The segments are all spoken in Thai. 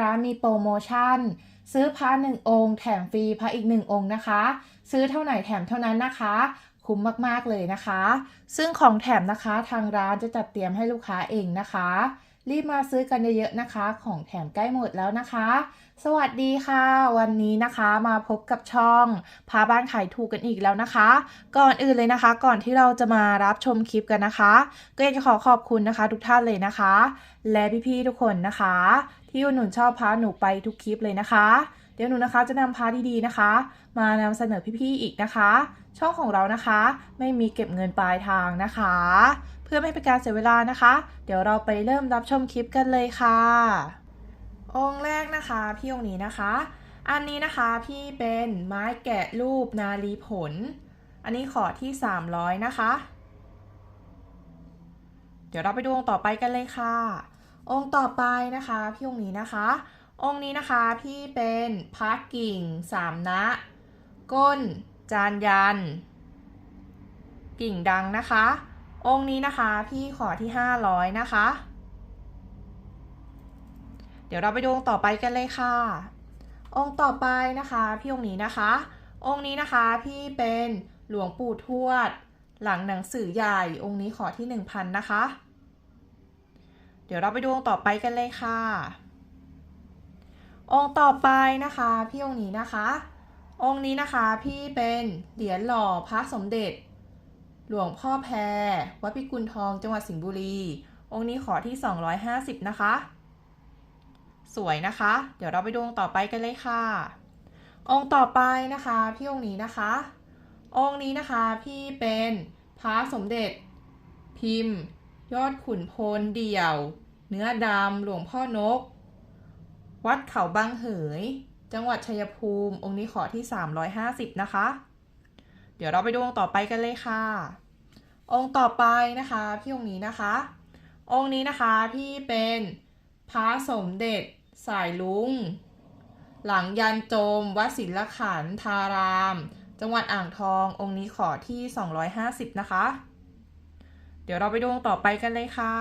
ร้านมีโปรโมชั่น ซื้อพระหนึ่งองค์ แถมฟรีพระอีกหนึ่งองค์นะคะ ซื้อเท่าไหร่แถมเท่านั้นนะคะ คุ้มมากๆเลยนะคะ ซึ่งของแถมนะคะทางร้านจะจัดเตรียมให้ลูกค้าเองนะคะ รีบมาซื้อกันเยอะๆนะคะ ของแถมใกล้หมดแล้วนะคะ สวัสดีค่ะ วันนี้นะคะมาพบกับช่องพาบ้านขายถูกกันอีกแล้วนะคะ ก่อนอื่นเลยนะคะ ก่อนที่เราจะมารับชมคลิปกันนะคะ ก็อยากจะขอขอบคุณนะคะ ทุกท่านเลยนะคะ และพี่ๆทุกคนนะคะ ที่หนุนชอบพาหนูไปทุกคลิปเลยนะคะเดี๋ยวหนูนะคะจะนำพาดีๆนะคะ มานำเสนอพี่ๆอีกนะคะ ช่องของเรานะคะ ไม่มีเก็บเงินปลายทางนะคะ เพื่อไม่ให้เป็นการเสียเวลานะคะ เดี๋ยวเราไปเริ่มรับชมคลิปกันเลยค่ะ องค์แรกนะคะพี่องค์นี้นะคะ อันนี้นะคะพี่เป็นไม้แกะรูปนาลีผล อันนี้ขอที่ 300 นะคะ เดี๋ยวเราไปดูองค์ต่อไปกันเลยค่ะ องค์ต่อไปนะคะพี่องค์นี้นะคะ องค์นี้นะคะพี่เป็นพระกิ่งสามนะ ก้น จานยัน กิ่งดังนะคะ องค์นี้นะคะพี่ขอที่ 500 นะคะ เดี๋ยวเราไปดูองค์ต่อไปกันเลยค่ะ องค์ต่อไปนะคะพี่องค์นี้นะคะ องค์นี้นะคะพี่เป็นหลวงปู่ทวด หลังหนังสือใหญ่องค์นี้ขอที่ 1,000 นะคะ เดี๋ยวเราไปดูองค์ต่อไปกันเลยค่ะ องค์ต่อไปนะคะพี่องค์นี้นะคะ องค์นี้นะคะพี่เป็นเหรียญหล่อพระสมเด็จ หลวงพ่อแพร วัดพิกุลทอง จังหวัดสิงห์บุรี องค์นี้ขอที่ 250 นะคะ สวยนะคะ เดี๋ยวเราไปดูองค์ต่อไปกันเลยค่ะ องค์ต่อไปนะคะ พี่องค์นี้นะคะ องค์นี้นะคะพี่เป็นพระสมเด็จ พิมพ์ ยอดขุนพลเดี่ยว เนื้อดำหลวงพ่อนก วัดเขาบางเหย จังหวัดชัยภูมิ องค์นี้ขอที่ 350 นะคะ เดี๋ยวเราไปดูองค์ต่อไปกันเลยค่ะ องค์ต่อไปนะคะพี่องค์นี้นะคะ องค์นี้นะคะพี่เป็นพระสมเด็จสายลุง หลังยันโจมวัดศิลขันธาราม จังหวัดอ่างทององค์นี้ขอที่ 250 นะคะ เดี๋ยวเราไปดูองค์ต่อไปกันเลยค่ะ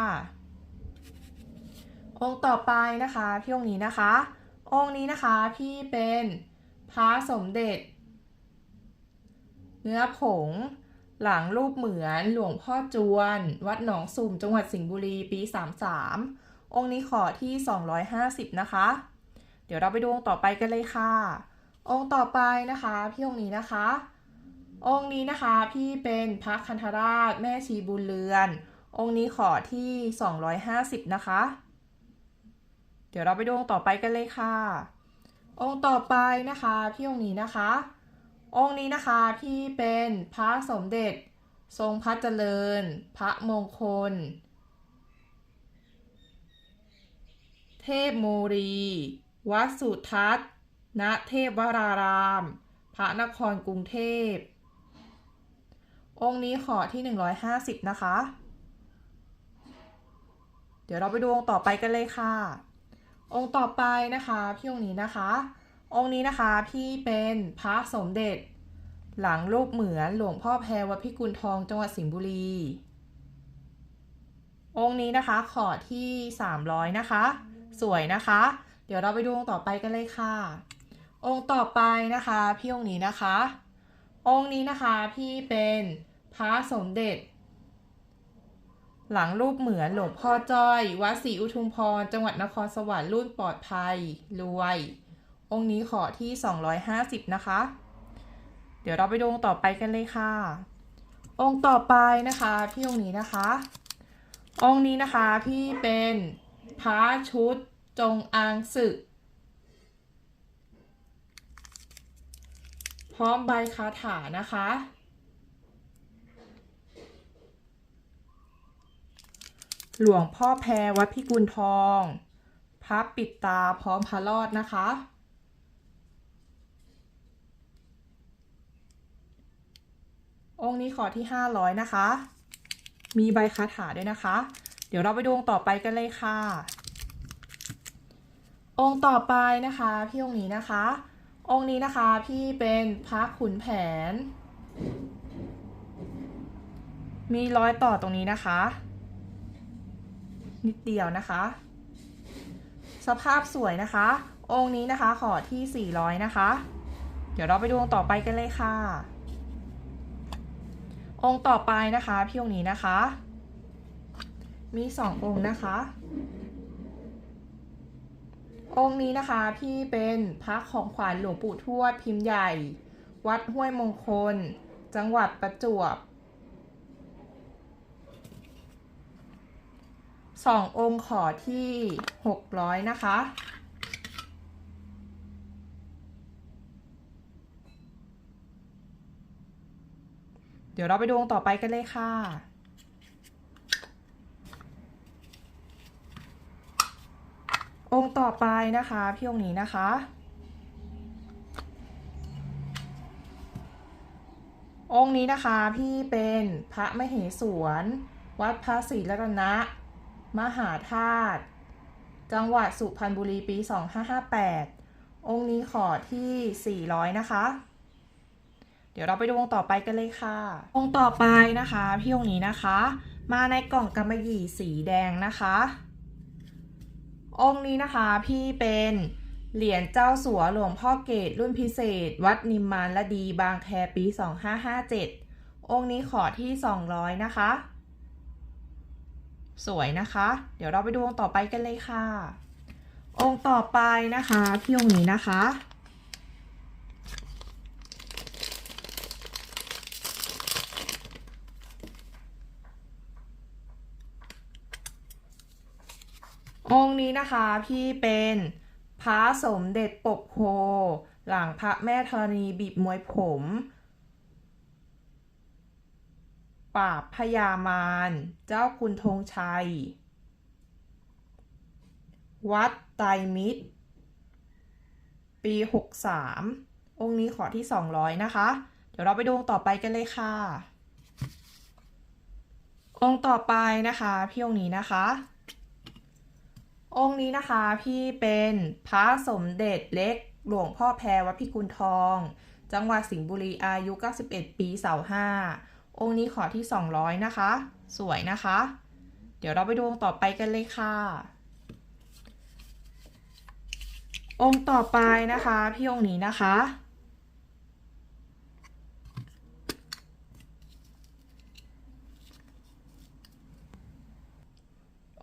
องค์ต่อไปนะคะพี่องค์นี้นะคะ องค์นี้นะคะพี่เป็นพระสมเด็จ เนื้อผง หลังรูปเหมือนหลวงพ่อจวน วัดหนองสุ่มจังหวัดสิงห์บุรีปี 33 องค์นี้ขอที่ 250 นะคะ เดี๋ยวเราไปดูองค์ต่อไปกันเลยค่ะ องค์ต่อไปนะคะ พี่องค์นี้นะคะ องค์นี้นะคะพี่เป็นพระคันธราชแม่ชีบุญเรือน องค์นี้ขอที่ 250 นะคะ เดี๋ยวเราไปดูองค์ต่อไปกันเลยค่ะ องค์ต่อไปนะคะ พี่องค์นี้นะคะ องค์นี้นะคะพี่เป็นพระสมเด็จทรงพระเจริญ พระมงคล เทพโมรี วัดสุทัศน์ ณ เทพวราราม พระนครกรุงเทพ องค์นี้ขอที่ 150 นะคะ เดี๋ยวเราไปดูองค์ต่อไปกันเลยค่ะ องค์ต่อไปนะคะ พี่องค์นี้นะคะ องค์นี้นะคะพี่เป็นพระสมเด็จ หลังรูปเหมือนหลวงพ่อแพรวัดพิกุลทองจังหวัดสิงห์บุรี องค์นี้นะคะขอที่ 300 นะคะ สวยนะคะ เดี๋ยวเราไปดูองค์ต่อไปกันเลยค่ะ องค์ต่อไปนะคะพี่องค์นี้นะคะ องค์นี้นะคะพี่เป็นพระสมเด็จ หลังรูปเหมือนหลวงพ่อจ้อยวัดศรีอุทุมพรจังหวัดนครสวรรค์รุ่นปลอดภัยรวย องค์นี้ขอที่ 250 นะคะ เดี๋ยวเราไปดูองค์ต่อไปกันเลยค่ะ องค์ต่อไปนะคะพี่องค์นี้นะคะ องค์นี้นะคะพี่เป็นพระชุดจงอางศึก พร้อมใบคาถานะคะ หลวงพ่อแพรวัดพิกุลทอง พระปิดตาพร้อมพระรอดนะคะ องค์นี้ขอที่ 500 นะคะ มีใบคาถาด้วยนะคะ เดี๋ยวเราไปดูองค์ต่อไปกันเลยค่ะ องค์ต่อไปนะคะ พี่องค์นี้นะคะ องค์นี้นะคะพี่เป็นพระขุนแผน มีรอยต่อตรงนี้นะคะ นิดเดียวนะคะ สภาพสวยนะคะ องค์นี้นะคะขอที่ 400 นะคะ เดี๋ยวเราไปดูองค์ต่อไปกันเลยค่ะ องค์ต่อไปนะคะ พี่องค์นี้นะคะ มีสององค์นะคะ องค์นี้นะคะพี่เป็นพระของขวัญหลวงปู่ทวดพิมพ์ใหญ่ วัดห้วยมงคล จังหวัดประจวบสององค์ขอที่หกร้อยนะคะ เดี๋ยวเราไปดูองค์ต่อไปกันเลยค่ะองค์ต่อไปนะคะ พี่องค์นี้นะคะ องค์นี้นะคะพี่เป็นพระมเหสวน วัดพระศรีรัตนะ มหาธาตุจังหวัดสุพรรณบุรีปี 2558 องค์นี้ขอที่ 400 นะคะ ดี๋ยวเราไปดูองค์ต่อไปกันเลยค่ะองค์ต่อไปนะคะ พี่องค์นี้นะคะ มาในกล่องกำมะหยี่สีแดงนะคะ องค์นี้นะคะพี่เป็นเหรียญเจ้าสัวหลวงพ่อเกตรุ่นพิเศษ วัดนิมมานละดีบางแคปี 2557 องค์นี้ขอที่ 200 นะคะ สวยนะคะ เดี๋ยวเราไปดูองค์ต่อไปกันเลยค่ะ องค์ต่อไปนะคะ พี่องค์นี้นะคะ องค์นี้นะคะพี่เป็นพระสมเด็จปกโพหลังพระแม่ธรณีบีบมวยผมปราบพญามารเจ้าคุณธงชัย วัดไตรมิตร ปี 63 องค์นี้ขอที่ 200 นะคะ เดี๋ยวเราไปดูองค์ต่อไปกันเลยค่ะ องค์ต่อไปนะคะ พี่องค์นี้นะคะ องค์นี้นะคะพี่เป็นพระสมเด็จเล็กหลวงพ่อแพรวัดพิกุลทอง จังหวัดสิงห์บุรีอายุ 91 ปีเสาห้าองค์นี้ขอที่ 200 นะคะ สวยนะคะ เดี๋ยวเราไปดูองค์ต่อไปกันเลยค่ะ องค์ต่อไปนะคะ พี่องค์นี้นะคะ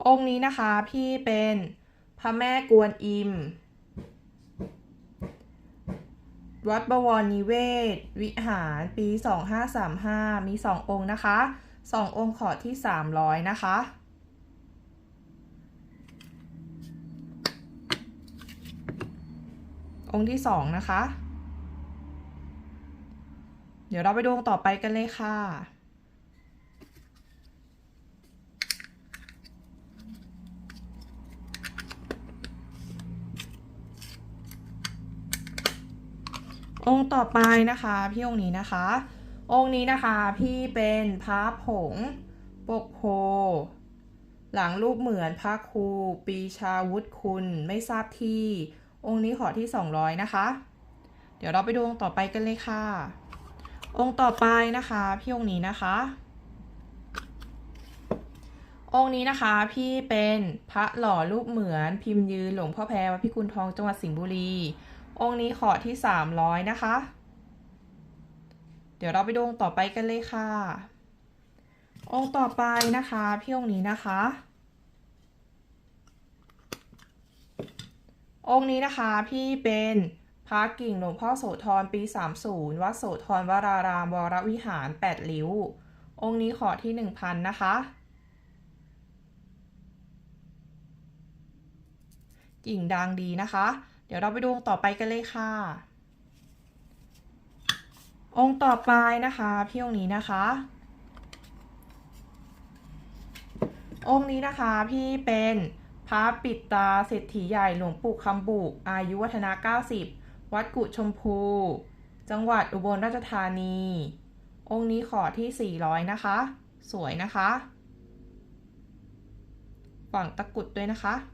องค์นี้นะคะพี่เป็นพระแม่กวนอิม วัดบวรนิเวศ วิหารปี 2535 มี 2 องค์นะคะ 2 องค์ขอที่ 300 นะคะองค์ที่2นะคะ เดี๋ยวเราไปดูองค์ต่อไปกันเลยค่ะ องค์ต่อไปนะคะพี่องค์นี้นะคะ องค์นี้นะคะพี่เป็นพระผงปกโพหลังรูปเหมือนพระครูปีชาวุฒิคุณไม่ทราบที่ องค์นี้ขอที่ 200 นะคะ เดี๋ยวเราไปดูองค์ต่อไปกันเลยค่ะ องค์ต่อไปนะคะ พี่องค์นี้นะคะ องค์นี้นะคะพี่เป็นพระหล่อรูปเหมือนพิมพ์ยืนหลวงพ่อแพรวัดพิกุลทองจังหวัดสิงห์บุรี องค์นี้ขอที่ 300 นะคะ เดี๋ยวเราไปดูองค์ต่อไปกันเลยค่ะ องค์ต่อไปนะคะ พี่องค์นี้นะคะ องค์นี้นะคะพี่เป็นพระกิ่งหลวงพ่อโสธรปี 30 วัดโสธรวรารามวรวิหาร 8 ลิ้ว องค์นี้ขอที่ 1,000 นะคะ กิ่งดังดีนะคะ ดี๋ยวเราไปดูองค์ต่อไปกันเลยค่ะ องค์ต่อไปนะคะ พี่องค์นี้นะคะ องค์นี้นะคะพี่เป็นพระปิดตาเศรษฐีใหญ่หลวงปู่คำบุอายุวัฒนะ 90 วัดกุชมพู จังหวัดอุบลราชธานี องค์นี้ขอที่ 400 นะคะ สวยนะคะ ฝั่งตะกุดด้วยนะคะ